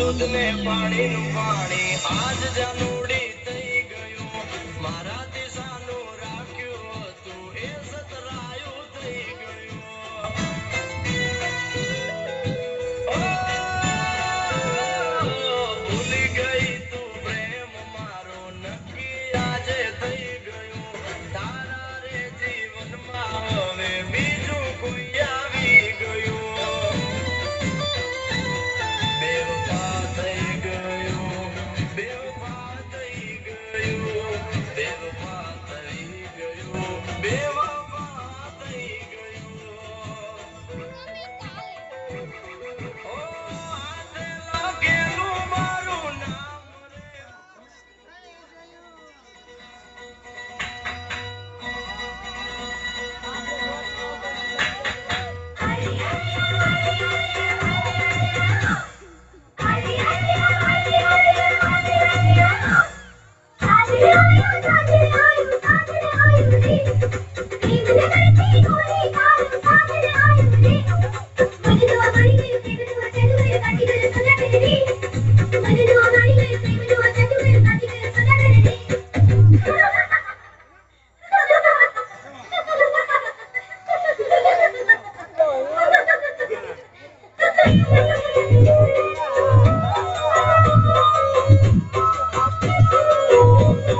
દૂધ ને પાણી. નું પાણી આજ જાનુડી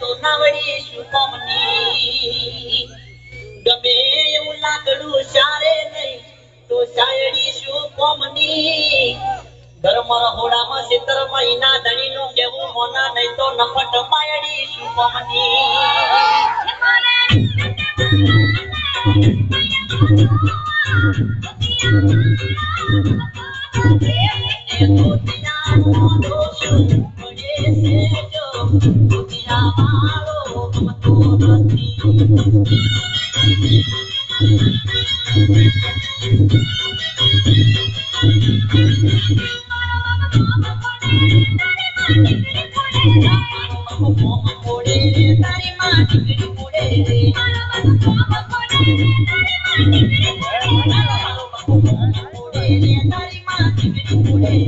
તો નાવડી શું કોમની ગમે ધર્મ હોડામાં સિત્તર ધણી মনা নাই তো না পট পায়ড়ি সুপমনি Thank you. મોના નહીં તો નફટ પાયડી શું કોમની એ દુનિયાનો દોષ પડે છે જો દુનિયા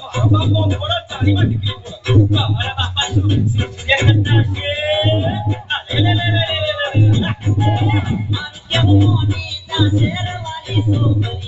મારો ગમતો નથી મારું કેવું મોની દાસેર વાલી છોકરી. મની જાને કેમ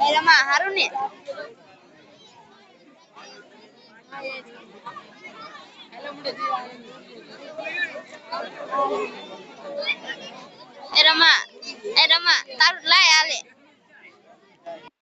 એમાં હારું ને? એ રમા એ રમા તારું લાય આલે